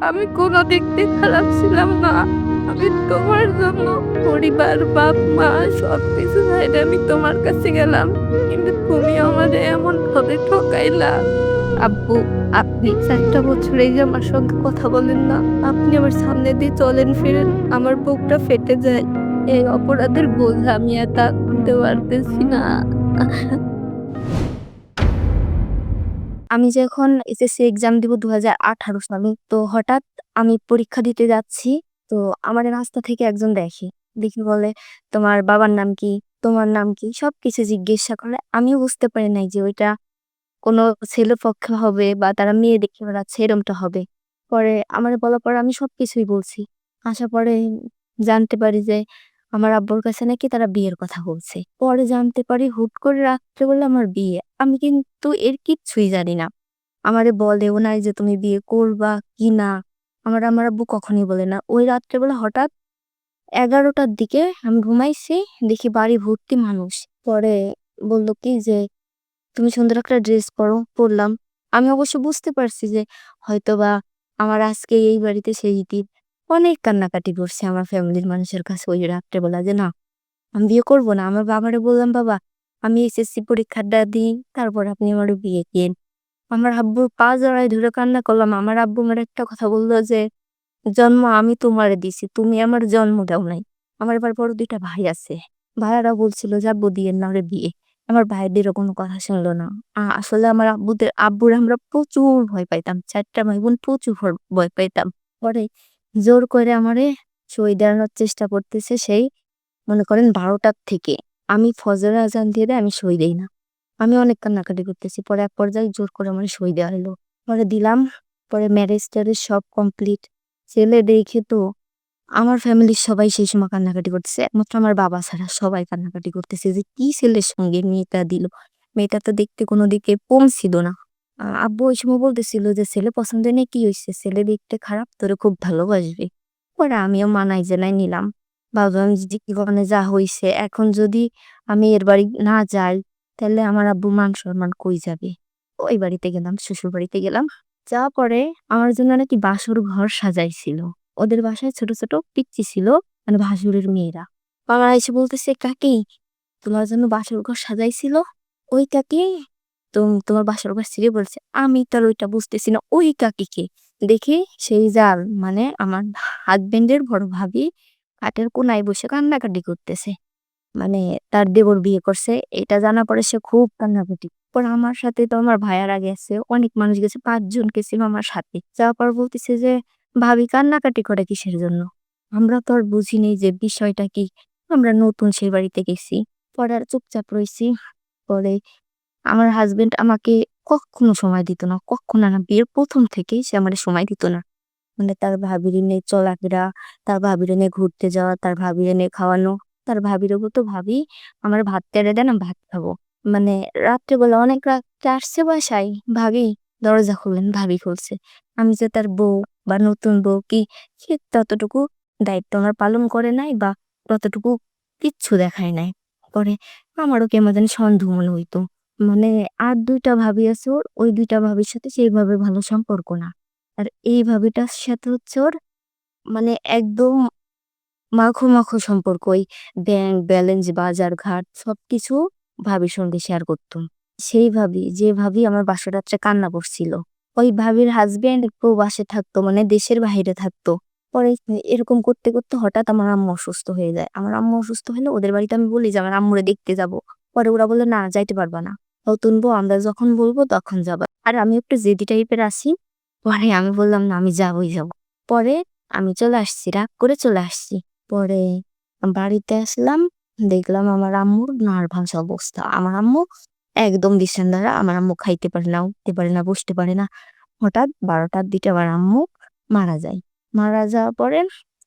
আমি কোনো দিক দিয়ে খারাপ ছিলাম না। আমি তোমার জন্য পরিবার, বাপ, মা সব কিছু ছাইড়া আমি তোমার কাছে গেলাম। কিন্তু তুমি আমারে এমন ভাবে ঠকাইলা। আব্বু, আপনি চারটা বছর এই যে আমার সঙ্গে কথা বলেন না। আপনি আমার সামনে দিয়ে চলেন ফিরেন। আমার বুকটা ফেটে যায়। এই অপরাধের বোঝা আমি এত পারতেছি না। আমি যখন এসএসসি এক্সাম দিব দু সালে, তো হঠাৎ আমি পরীক্ষা দিতে যাচ্ছি, তো আমার রাস্তা থেকে একজন দেখে। দেখি বলে, তোমার বাবার নাম কি? তোমার নাম কি? সবকিছু জিজ্ঞাসা করে। আমিও বুঝতে পারি নাই যে ওইটা কোনো ছেলে পক্ষে হবে বা তারা মেয়ে দেখে বেড়াচ্ছে, এরমটা হবে। পরে আমার বলার পরে আমি সবকিছুই বলছি। আসার পরে জানতে পারি যে আমার আব্বুর কাছে নাকি তারা বিয়ের কথা বলছে। পরে জানতে পারি হুট করে রাত্রে বলে আমার বিয়ে। আমি কিন্তু এর কিচ্ছুই জানি না। আমারে বলেও নাই যে তুমি বিয়ে করবা কি না। আমার আমার আব্বু কখনই বলে না। ওই রাত্রে বেলা হঠাৎ এগারোটার দিকে আমি ঘুমাইছি, দেখি বাড়ি ভর্তি মানুষ। পরে বলল কি যে, তুমি সুন্দর একটা ড্রেস পরো, পরলাম। আমি অবশ্য বুঝতে পারছি যে হয়তোবা আমার আজকে এই বাড়িতে সেই দিন অনেক কান্নাকাটি করছে আমার ফ্যামিলির মানুষের কাছে ওই রাত্রে বলা যে, না, আমি বিয়ে করব না। আমার বাবারে বললাম, বাবা, আমি এসএসসি পরীক্ষাটা দিই, তারপর আপনি আমার বিয়ে দিন আমার আব্বুর পা জড়ায় ধরে কান্না করলাম। আমার আব্বু আমার একটা কথা বলল যে, জন্ম আমি তোমারে দিছি, তুমি আমার জন্ম দাও নাই। আমার এবার বড় দুইটা ভাই আছে। ভাইয়ারা বলছিল যে আব্বু দিয়ে না ওরে বিয়ে। আমার ভাইদেরও কোনো কথা শুনলো না। আসলে আমার আব্বুদের, আব্বুর আমরা প্রচুর ভয় পাইতাম। চারটা ভাই বোন প্রচুর ভয় পাইতাম। পরে জোর করে আমারে দেওয়ানোর চেষ্টা করতেছে সেই, মনে করেন বারোটার থেকে। আমি ফজর আজান দিয়ে আমি সই দেই না। আমি অনেক কান্নাকাটি করতেছি, পরে এক পর্যায়ে জোর করে আমার সই দেওয়া হলো। পরে দিলাম, পরে ম্যারেজ ট্যারেজ সব কমপ্লিট ছেলে দেখে তো আমার ফ্যামিলির সবাই সেই সময় কান্নাকাটি করতেছে। একমাত্র আমার বাবা ছাড়া সবাই কান্নাকাটি করতেছে যে কি ছেলের সঙ্গে মেয়েটা দিল। মেয়েটা তো দেখতে কোনো দিকে কম ছিল না। আব্বু ওই সময় বলতেছিল যে, ছেলে পছন্দ নেই কি হয়েছে ছেলে দেখতে খারাপ, তোরে খুব ভালোবাসবে। পরে আমিও মানাই জানাই নিলাম। ভাবলাম যে জীবনে যা হয়েছে এখন যদি আমি এর বাড়ি না যাই, তাহলে আমার আব্বু মান সম্মান কই যাবে? ওই বাড়িতে গেলাম, শ্বশুর বাড়িতে গেলাম। যাওয়ার পরে আমার জন্য নাকি বাসর ঘর সাজাইছিল। ওদের বাসায় ছোট ছোট পিচ্চি ছিল মানে ভাসুরের মেয়েরা। বাবা এসে বলতেছে, কাকি, তোমার জন্য বাসর ঘর সাজাইছিল? ওই কাকি তোমার বাসর ছিঁড়ে বলছে, আমি তার ওইটা বুঝতেছি না। ওই কাকিকে দেখি সেই জাল মানে আমার হাজবেন্ডের বড় ভাবি কাঠের কোনায় বসে কান্নাকাটি করতেছে। মানে তার দেবর বিয়ে করছে, এটা জানা পরে সে খুব কান্নাকাটি। পরে আমার সাথে তো আমার ভাইয়ারা গেছে অনেক মানুষ গেছে পাঁচজন গেছিল আমার সাথে। যাওয়ার পর বলতেছে যে, ভাবি কান্নাকাটি করে কিসের জন্য? আমরা তো আর বুঝিনি যে বিষয়টা কি। আমরা নতুন সেই বাড়িতে গেছি, পরে আর চুপচাপ রয়েছি পরে আমার হাজবেন্ড আমাকে কখনো সময় দিত না, কখনো না। বিয়ের প্রথম থেকেই সে আমার সময় দিত না। মানে তার ভাবির নিয়ে চলাফেরা, তার ভাবির নিয়ে ঘুরতে যাওয়া, তার ভাবির নিয়ে খাওয়ানো, তার ভাবির তো ভাবি, আমার ভাত তেড়ে দেন ভাত খাব। মানে রাত্রেবেলা অনেক রাত্রে আসছে বাসায়, ভাবি, দরজা খুললেন, ভাবি খুলছে। আমি যে তার বউ বা নতুন বউ কি ততটুকু দায়িত্ব আমার পালন করে নাই বা ততটুকু কিচ্ছু দেখায় নাই। পরে আমারও কেমন সন্দেহ মনে হইতো। মানে আর দুইটা ভাবি আছে ওর, ওই দুইটা ভাবির সাথে সেইভাবে ভালো সম্পর্ক না। আর এই ভাবিটার সাথে হচ্ছে ওর মানে একদম মাখো মাখো সম্পর্ক, ওই ব্যাংক ব্যালেন্স বাজার, ঘাট, সবকিছু ভাবির সঙ্গে শেয়ার করতাম। সেই ভাবি, যে ভাবি আমার বাসা রাত্রে কান্না করছিল, ওই ভাবির হাজবেন্ড একটু বাসে থাকতো মানে দেশের বাইরে থাকতো। পরে এরকম করতে করতে হঠাৎ আমার আম্মু অসুস্থ হয়ে যায়। আমার আম্মু অসুস্থ হলে ওদের বাড়িতে আমি বলি যে, আমার আম্মুরে দেখতে যাব। পরে ওরা বলে না, যাইতে পারবা না। নতুন বউ, আমরা যখন বলব তখন যাবা। আর আমি একটু জেদি টাইপের আসি পরে আমি বললাম, না, আমি যাবই, যাব। পরে আমি চলে আসছি, রাগ করে চলে আসছি। পরে বাড়িতে আসলাম, দেখলাম আমার আম্মুর নার্ভাস অবস্থা। আমার আম্মু একদম দিশেন্দারা আমার আম্মু খাইতে পারে না, উঠতে পারে না, বসতে পারে না। হঠাৎ বারোটার দিকে আমার আম্মু মারা যায়। মারা যাওয়ার পরে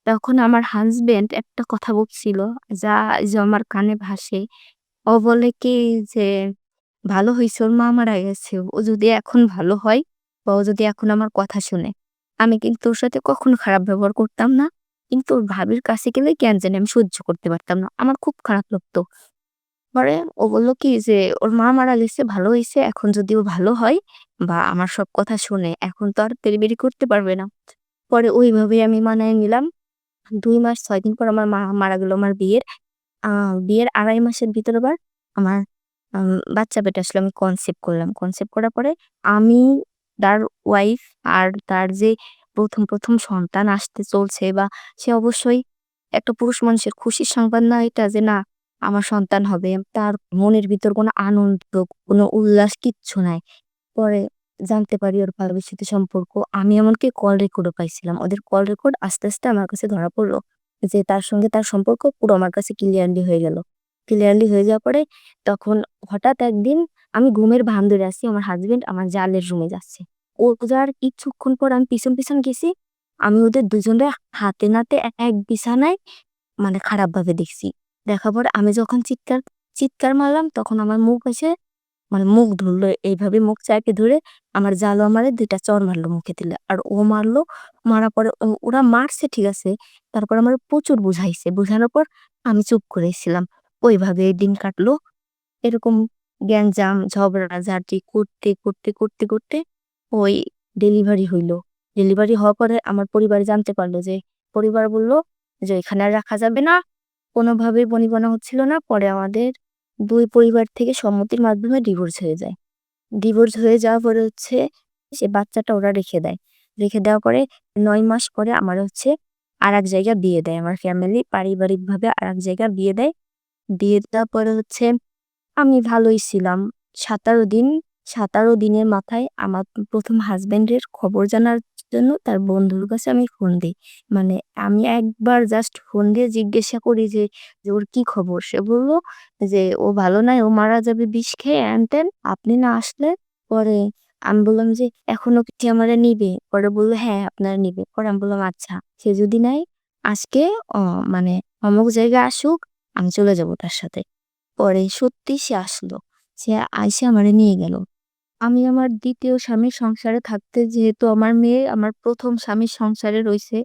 তখন আমার হাজবেন্ড একটা কথা বলছিল, যা যে আমার কানে ভাসে। ও বলে কি যে ভালো হয়েছে ওর মা মারা গেছে। ও যদি এখন ভালো হয় বা ও যদি এখন আমার কথা শুনে, আমি কিন্তু ওর সাথে কখনো খারাপ ব্যবহার করতাম না। কিন্তু ওর ভাবির কাছে গেলে কেন জানি আমি সহ্য করতে পারতাম না। আমার খুব খারাপ লাগতো। পরে ও বলল কি যে, ওর মা মারা গেছে, ভালো হয়েছে এখন যদি ও ভালো হয় বা আমার সব কথা শুনে, এখন তো আর তেড়িবেড়ি করতে পারবে না। পরে ওইভাবে আমি মানায় নিলাম। দুই মাস, ছয় দিন পর আমার মা মারা গেল আমার বিয়ের। বিয়ের ২.৫ মাসের ভিতর আবার আমার আম বাচ্চা পেটে আসলো। আমি কনসেপ্ট করলাম। কনসেপ্ট করার পরে আমি, তার ওয়াইফ আর তার যে ১ম, ১ম সন্তান আসতে চলছে বা সে অবশ্যই একটা পুরুষ মানুষের খুশির সংবাদ না এটা যে না আমার সন্তান হবে। তার মনের ভিতর কোনো আনন্দ, কোনো উল্লাস কিচ্ছু নাই। পরে জানতে পারি ওর ভালোবাসাতে সম্পর্ক। আমি এমনকি কল রেকর্ডও পাইছিলাম। ওদের কল রেকর্ড আস্তে, আস্তে আমার কাছে ধরা পড়ল যে তার সঙ্গে তার সম্পর্ক পুরো আমার কাছে ক্লিয়ারলি হয়ে গেল। ক্লিয়ারলি হয়ে যাওয়ার পরে তখন হঠাৎ একদিন আমি ঘুমের ভান ধরে আছি। আমার হাজবেন্ড আমার জালের রুমে যাচ্ছে। ও যাওয়ার কিছুক্ষণ পর আমি পিছন, পিছন গেছি। আমি ওদের দুজনের হাতে নাতে এক বিছানায় মানে খারাপভাবে দেখছি। দেখার পর আমি যখন চিৎকার, চিৎকার মারলাম তখন আমার মুখ এসে মানে মুখ ধরলো এইভাবে মুখ চাপে ধরে আমার জালও আমারে ২ টা চড় মারলো মুখে দিলে। আর ও মারলো, মারার পরে ওরা মারছে ঠিক আছে। তারপর আমার প্রচুর বুঝাইছে। বুঝানোর পর আমি চুপ করেছিলাম। ওইভাবে দিন কাটলো। এরকম গ্যাঞ্জাম, ঝগড়াঝাটি করতে, করতে, করতে, করতে ওই ডেলিভারি হইল ডেলিভারি হওয়ার পরে আমার পরিবার জানতে পারল যে পরিবার বলল যে এখানে আর রাখা যাবে না। কোনোভাবেই বনিবনা হচ্ছিল না। পরে আমাদের দুই পরিবার থেকে সম্মতির মাধ্যমে ডিভোর্স হয়ে যায়। ডিভোর্স হয়ে যাওয়ার পরে হচ্ছে সে বাচ্চাটা ওরা রেখে দেয়। রেখে দেওয়ার পরে নয় মাস পরে আমার হচ্ছে আরেক জায়গায় বিয়ে দেয়। আমার ফ্যামিলি পারিবারিকভাবে আরেক জায়গায় বিয়ে দেয়। বিয়ে দেওয়ার পরে হচ্ছে আমি ভালোই ছিলাম। ১৭ দিন ১৭ দিনের মাথায় আমার ১ম হাসব্যান্ডের খবর জানার জন্য তার বন্ধুর কাছে আমি ফোন দেই। মানে আমি একবার জাস্ট ফোন দিয়ে জিজ্ঞাসা করি যে, ওর কি খবর? সে বলল যে ও ভালো নাই, ও মারা যাবে বিষ খেয়ে হ্যান-ত্যান। আপনি না আসলে পরে আমি বললাম যে এখনও কি আমারে নিবে? পরে বলল হ্যাঁ আপনারা নিবে। পরে আমি বললাম আচ্ছা সে যদি নেয় আজকে মানে অমুক জায়গায় আসুক আমি চলে যাব তার সাথে। পরে সত্যি সে আসলো। সে আইসে আমারে নিয়ে গেল। আমি আমার দ্বিতীয় স্বামীর সংসারে থাকতে যেহেতু আমার মেয়ে আমার প্রথম স্বামীর সংসারে রয়েছে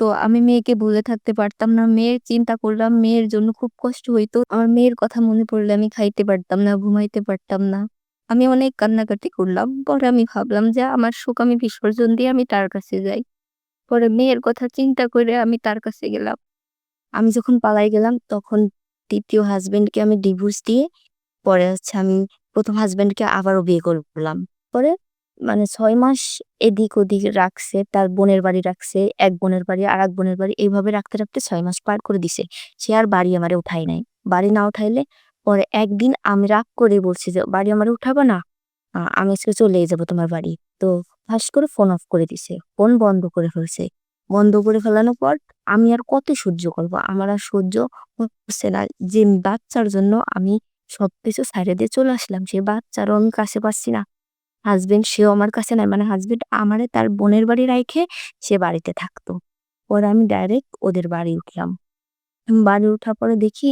তো আমি মেয়েকে ভুলে থাকতে পারতাম না। মেয়ের চিন্তা করলাম, মেয়ের জন্য খুব কষ্ট হইতো। আমার মেয়ের কথা মনে পড়লে আমি খাইতে পারতাম না, ঘুমাইতে পারতাম না। আমি অনেক কান্নাকাটি করলাম। পরে আমি ভাবলাম যে আমার সুখ আমি বিসর্জন দিয়ে আমি তার কাছে যাই। পরে মেয়ের কথা চিন্তা করে আমি তার কাছে গেলাম। আমি যখন পালাই গেলাম তখন ২য় হাসব্যান্ডকে আমি ডিভোর্স দিয়ে পরে হচ্ছে আমি ১ম হাসব্যান্ডকে আবারও বিয়ে করলাম। পরে মানে ছয় মাস এদিক ওদিক রাখছে। তার বোনের বাড়ি রাখছে। এক বোনের বাড়ি, আর এক বোনের বাড়ি এইভাবে রাখতে, রাখতে ছয় মাস পার করে দিছে। সে আর বাড়ি আমারে উঠায় নাই। বাড়ি না উঠাইলে পরে একদিন আমি রাগ করে বলছি যে বাড়ি আমারে উঠাবো না? আমি আজকে চলেই যাব তোমার বাড়ি। তো ফাঁস করে ফোন অফ করে দিছে। ফোন বন্ধ করে ফেলছে। বন্ধ করে ফেলানোর পর আমি আর কত সহ্য করব? আমার আর সহ্য হচ্ছে না। যে বাচ্চার জন্য আমি সবকিছু ছাইড়া দিয়ে চলে আসলাম। সে বাচ্চারও আমি কাছে পাচ্ছি না। হাসব্যান্ড সেও আমার কাছে নাই। মানে হাসব্যান্ড আমারে তার বোনের বাড়ি রাইখে সে বাড়িতে থাকতো। পরে আমি ডাইরেক্ট ওদের বাড়ি উঠলাম। বাড়ি উঠার পরে দেখি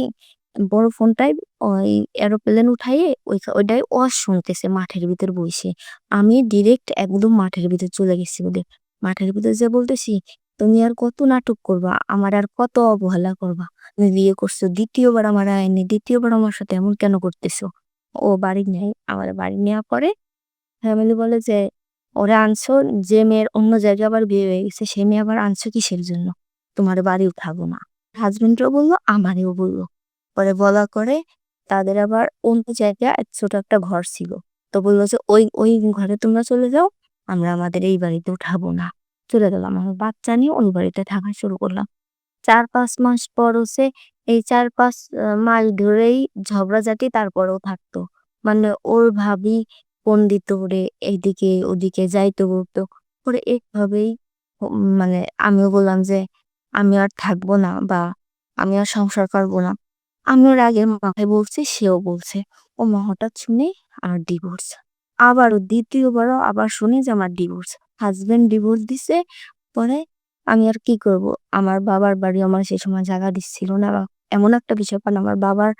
বড় ফোনটায় ওই এরোপ্লেন উঠাইয়ে ওই ওইটায় ওয়াজ শুনতেছে মাঠের ভিতর বইসে। আমি ডিরেক্ট একদম মাঠের ভিতর চলে গেছি ওদের। মাঠের ভিতর যেয়ে বলতেছি, "তুমি আর কত নাটক করবা? আমার আর কত অবহেলা করবা? তুমি বিয়ে করছ, ২য় বার আমারে আইনি, ২য় বার আমার সাথে এমন কেন করতেছো?" ও বাড়ি নেয়। আমারে বাড়ি নেওয়ার পরে ফ্যামিলি বলে যে, "ওরে আনছো যে মেয়ের অন্য জায়গায় আবার বিয়ে হয়ে গেছে সে মেয়ে আবার আনছো কিসের জন্য? তোমারে বাড়ি উঠাবো না।" হাসব্যান্ডও বলল আমারও বলল পরে বলার পরে তাদের আবার অন্য জায়গায় ছোট একটা ঘর ছিল। তো বলল যে, "ওই ওই ঘরে তোমরা চলে যাও। আমরা আমাদের এই বাড়িতে উঠাবো না।" চলে গেলাম। আমার বাচ্চা নিয়ে ওই বাড়িতে থাকা শুরু করলাম। ৪-৫ মাস পর হচ্ছে এই ৪-৫ আ মাস ধরেই ঝগড়াঝাটি তারপরেও থাকতো। মানে ওর ভাবি ফোন দিত ওরে এইদিকে ওদিকে যাইতে বলতো। পরে এভাবেই ও মানে আমিও বললাম যে, "আমি আর থাকব না বা আমি আর সংসার করব না।" আমি ওর আগের মাকে বলছি, সেও বলছে। ও মা হঠাৎ শুনে আর ডিভোর্স। আবারও দ্বিতীয়বারও আবার শুনি যে আমার ডিভোর্স। হাসব্যান্ড ডিভোর্স দিছে। পরে আমি আর কি করব? আমার বাবার বাড়ি আমার সেই সময় জায়গা দিচ্ছিল না। এমন একটা বিষয় কারণ আমার বাবার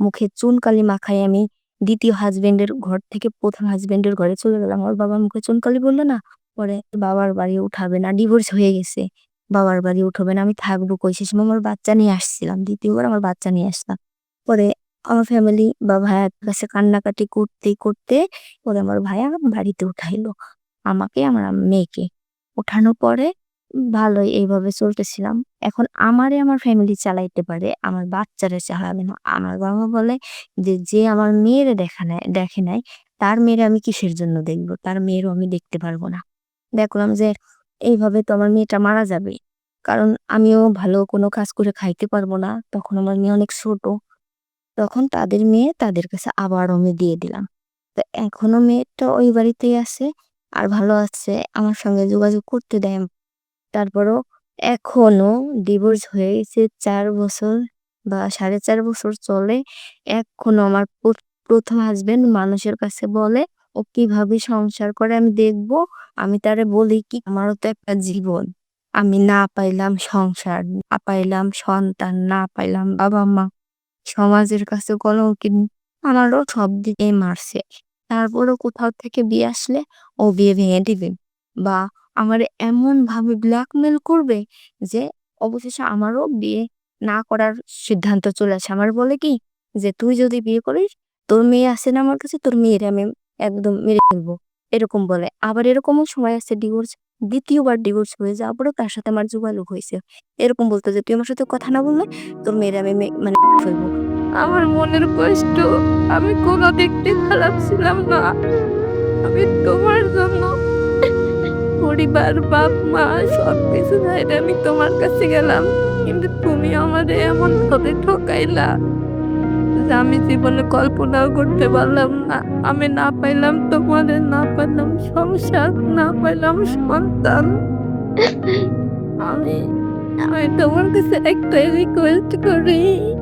মুখে চুনকালি মাখায় আমি ২য় হাসব্যান্ডের ঘর থেকে ১ম হাসব্যান্ডের ঘরে চলে গেলাম। আমার বাবার মুখে চুনকালি বলল না? পরে বাবার বাড়ি উঠাবে না। ডিভোর্স হয়ে গেছে। বাবার বাড়ি উঠবে না। আমি থাকব কই? সে সময় আমার বাচ্চা নিয়ে আসছিলাম। দ্বিতীয়বার আমার বাচ্চা নিয়ে আসলাম। পরে আমার ফ্যামিলি বা ভাইয়ার কাছে কান্নাকাটি করতে, করতে পরে আমার ভাইয়া বাড়িতে উঠাইলো। আমাকে আমার মেয়েকে। ওঠানোর পরে ভালোই এইভাবে চলতেছিলাম। এখন আমারে আমার ফ্যামিলি চালাইতে পারে, আমার বাচ্চারে চালাবে না। আমার বাবা বলে যে, "যে আমার মেয়েরে দেখা নেয় দেখে নাই, তার মেয়েরে আমি কিসের জন্য দেখব? তার মেয়েরও আমি দেখতে পারব না।" দেখলাম যে এইভাবে তো আমার মেয়েটা মারা যাবে। কারণ আমিও ভালো কোনো কাজ করে খাইতে পারব না। তখন আমার মেয়ে অনেক ছোট। তখন তাদের মেয়ে তাদের কাছে আবার আমি দিয়ে দিলাম। তো এখনও মেয়েটা ওই বাড়িতেই আছে। আর ভালো আছে। আমার সঙ্গে যোগাযোগ করতে দেয়। তারপরও এখনও ডিভোর্স হয়ে গেছে ৪ বছর বা ৪.৫ বছর চলে। এখনও আমার প্র ১ম হাসব্যান্ড মানুষের কাছে বলে, ও কীভাবে সংসার করে আমি দেখব। আমি তারে বলি কি, আমারও তো একটা জীবন। আমি না পাইলাম সংসার, না পাইলাম সন্তান, না পাইলাম বাবা-মা। সমাজের কাছে কলঙ্কিত। আমারও সব দিকেই মারছে। তারপরও কোথাও থেকে বিয়ে আসলে ও বিয়ে ভেঙে দিবে। বা আমারে এমনভাবে ব্ল্যাকমেইল করবে যে অবশেষে আমারও বিয়ে না করার সিদ্ধান্ত চলে আসে। আমার বলে কি যে, "তুই যদি বিয়ে করিস, তোর মেয়ে আছে না আমার কাছে, তোর মেয়েরে আমি একদম মেরে ফেলব এরকম বলে। আবার এরকমও সময় আছে ডিভোর্স দ্বিতীয়বার ডিভোর্স হয়ে যাওয়ার পরেও তার সাথে আমার যোগাযোগ হয়েছে এরকম বলত যে, "তুই আমার সাথে কথা না বললে তোর মেয়েরে আমি মানে ফেলব।" আমার মনের কষ্ট আমি কোনো দিয়ে খারাপ ছিলাম না। আমি তোমার জন্য পরিবার, বাপ-মা সব কিছু ছাইড়া আমি তোমার কাছে গেলাম। কিন্তু তুমি আমারে এমনভাবে ঠকাইলা যে আমি জীবনে কল্পনাও করতে পারলাম না। আমি না পাইলাম তোমাদের না পাইলাম সংসার, না পাইলাম সন্তান। আমি আমি তোমার কাছে একটাই রিকোয়েস্ট করি।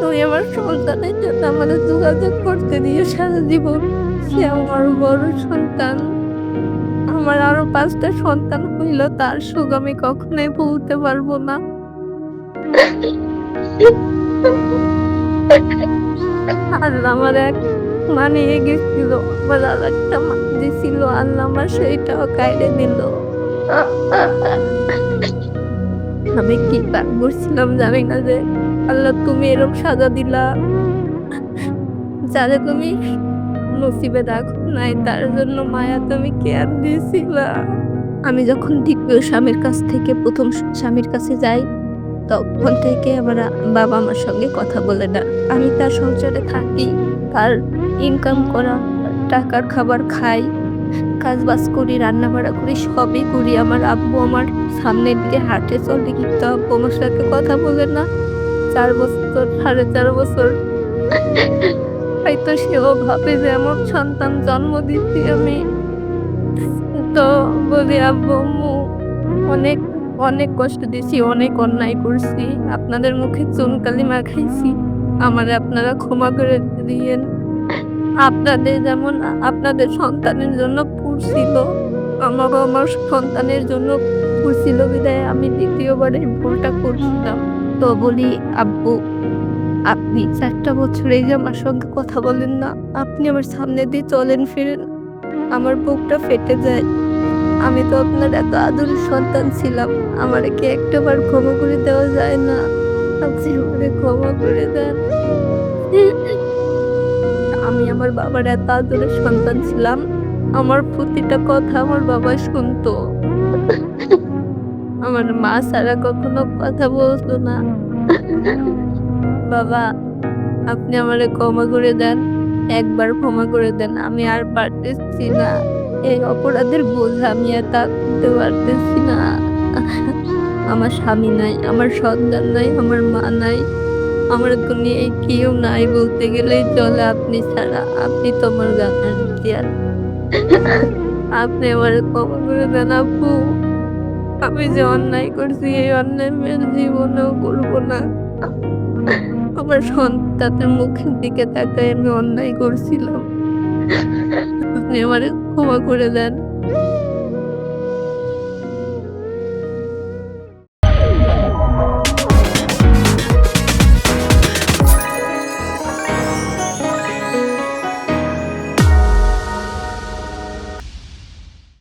তুমি আমার সন্তানের জন্য আমারে যোগাযোগ করতে দিয়ে সারা জীবন। সে আমার বড় সন্তান। আমার আরও পাঁচটা সন্তান হইল, তার সুখ আমি কখনোই ভুলতে পারব না। আল্লাহ আমার এক মা নিয়ে গেছিল। আমার আরেকটা মা দিছিল। আল্লাহ আমার সেইটাও কাইড়ে নিল। আমি কি পাপ করছিলাম জানি না যে আল্লাহ তুমি এরকম সাজা দিলা। যারে তুমি নসিবে রাখো নাই তার জন্য মায়া তুমি কেয়ার দিয়েছিলা। আমি যখন দ্বিতীয় স্বামীর কাছ থেকে প্রথম স্বামীর কাছে যাই, তখন থেকে আমার বাবা আমার সঙ্গে কথা বলে না। আমি তার সংসারে থাকি। তার ইনকাম করা টাকার খাবার খাই। কাজবাজ করি, রান্নাবাড়া করি, সবই করি। আমার আব্বু আমার সামনের দিকে হাঁটে চলে কিন্তু আব্বু আমার সাথে কথা বলে না। চার বছর, ৪.৫ বছর। হয়তো সেও ভাবে যে এমন সন্তান জন্ম দিচ্ছি আমি। তো বলি, "আব্বু, অনেক, অনেক কষ্ট দিয়েছি অনেক অন্যায় করছি। আপনাদের মুখে চুন কালিমা খাইছি। আমারে আপনারা ক্ষমা করে দিয়েন। আপনাদের যেমন আপনাদের সন্তানের জন্য পুড়ছিল, আমারও আমার সন্তানের জন্য পুড়ছিল বিদায় আমি ২য় বার এই ভুলটা করছিলাম।" তো বলি, "আব্বু, আপনি ৪ টা বছর এই যে আমার সঙ্গে কথা বলেন না, আপনি আমার সামনে দিয়ে চলেন ফিরেন। আমার বুকটা ফেটে যায়। আমি তো আপনার এত আদরের সন্তান ছিলাম। আমার কি একটাবার ক্ষমা করে দেওয়া যায় না? আপনি আমারে ক্ষমা করে দেন।" আমি আমার বাবার এত আদরের সন্তান ছিলাম। আমার প্রতিটা কথা আমার বাবা শুনতো। আমার মা ছাড়া কখনো কথা বলতো না। বাবা, আপনি আমারে ক্ষমা করে দেন। একবার ক্ষমা করে দেন। আমি আর পারতেছি না। এই অপরাধের বোঝা আমি আর টানতে পারতেছি না। আমার স্বামী নাই, আমার সন্তান নাই, আমার মা নাই। আমার দুনিয়ায় কেউ নাই বলতে গেলেই চলে আপনি ছাড়া। আপনি তো আমার গার্ডিয়ান। আপনি আমারে ক্ষমা করে দেন আব্বু। আমি যে অন্যায় করছি, এই অন্যায় মেয়ের জীবনেও করব না। আমার সন্তানের মুখের দিকে তাকায় আমি অন্যায় করছিলাম। আপনি আমার ক্ষমা করে দেন।